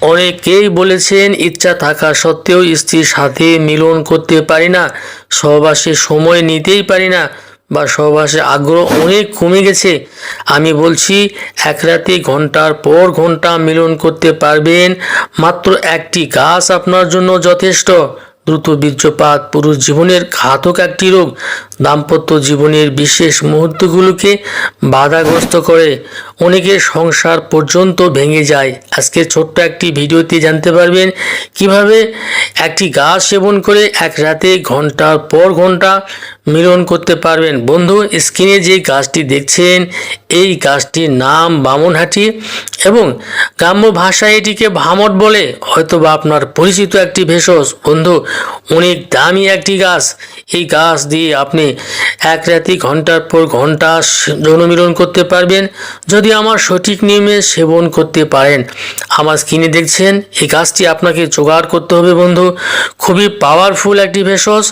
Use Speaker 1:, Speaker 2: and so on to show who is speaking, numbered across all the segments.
Speaker 1: অনেকেই বলেছেন, ইচ্ছা থাকা সত্ত্বেও স্ত্রীর সাথে মিলন করতে পারি না, সহবাসে সময় নিতেই পারি না বা সহবাসে আগ্রহ অনেক কমে গেছে। আমি বলছি, এক রাতে ঘণ্টার পর ঘণ্টা মিলন করতে পারবেন, মাত্র একটি গাছ আপনার জন্য যথেষ্ট। দ্রুত বীর্যপাত পুরুষ জীবনের ঘাতক একটি রোগ দাম্পত্য জীবনের বিশেষ মুহূর্তগুলোকে বাধাগ্রস্ত করে। অনেকের সংসার পর্যন্ত ভেঙে যায়। আজকে ছোট্ট একটি ভিডিওতে জানতে পারবেন কীভাবে একটি গাছ সেবন করে এক রাতে ঘণ্টার পর ঘণ্টা মিলন করতে পারবেন। বন্ধু, স্ক্রিনে যে গাছটি দেখছেন, এই গাছটির নাম বামনহাটি এবং গ্রাম্য ভাষায় এটিকে ভামট বলে। হয়তো বা আপনার পরিচিত একটি ভেষজ। বন্ধু, অনেক দামি একটি গাছ। এই গাছ দিয়ে আপনি এক রাতি ঘণ্টার পর ঘণ্টা যৌনমিলন করতে পারবেন। যদি আমার সঠিক নিয়মে সেবন করতে পারেন। আমার স্ক্রিনে দেখছেন, এই গাছটি আপনাকে জোগাড় করতে হবে বন্ধু। খুবই পাওয়ারফুল একটি ভেষজ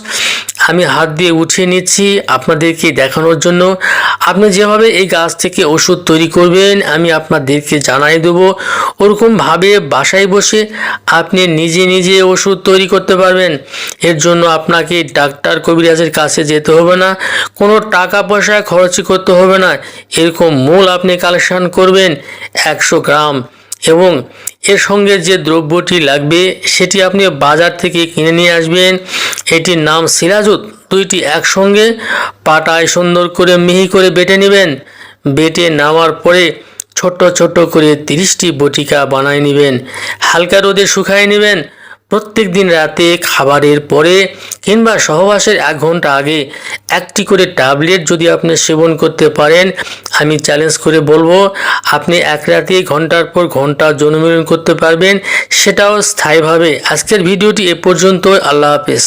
Speaker 1: আমি হাত দিয়ে উঠিয়ে নিচ্ছি আপনাদেরকে দেখানোর জন্য। আপনি যেভাবে এই গাছ থেকে ওষুধ তৈরি করবেন, আমি আপনাদেরকে জানাই দেবো। ওরকমভাবে বাসায় বসে আপনি নিজে নিজে ওষুধ তৈরি করতে পারবেন। এর জন্য আপনাকে ডাক্তার কবিরাজের কাছে যেতে হবে না। কোনো টাকা পয়সা খরচ করতে হবে না। এরকম মূল আপনি কালেকশন করবেন একশো গ্রাম। এবং এর সঙ্গে যে দ্রব্যটি লাগবে, সেটি আপনি বাজার থেকে কিনে নিয়ে আসবেন। এটির নাম সিরাজুত। দুইটি একসঙ্গে পাটায় সুন্দর করে মিহি করে বেটে নেবেন। বেটে নেওয়ার পরে ছোট ছোট করে তিরিশটি বটিকা বানায় নেবেন। হালকা রোদে শুকায় নেবেন। প্রত্যেক দিন রাতে খাবারের পরে কিংবা সহবাসের এক ঘণ্টা আগে একটি করে ট্যাবলেট যদি আপনি সেবন করতে পারেন, আমি চ্যালেঞ্জ করে বলব, আপনি এক রাতে ঘণ্টার পর ঘণ্টা জনমিলন করতে পারবেন। সেটাও স্থায়ীভাবে। আজকের ভিডিওটি এ পর্যন্ত আল্লাহ হাফেজ।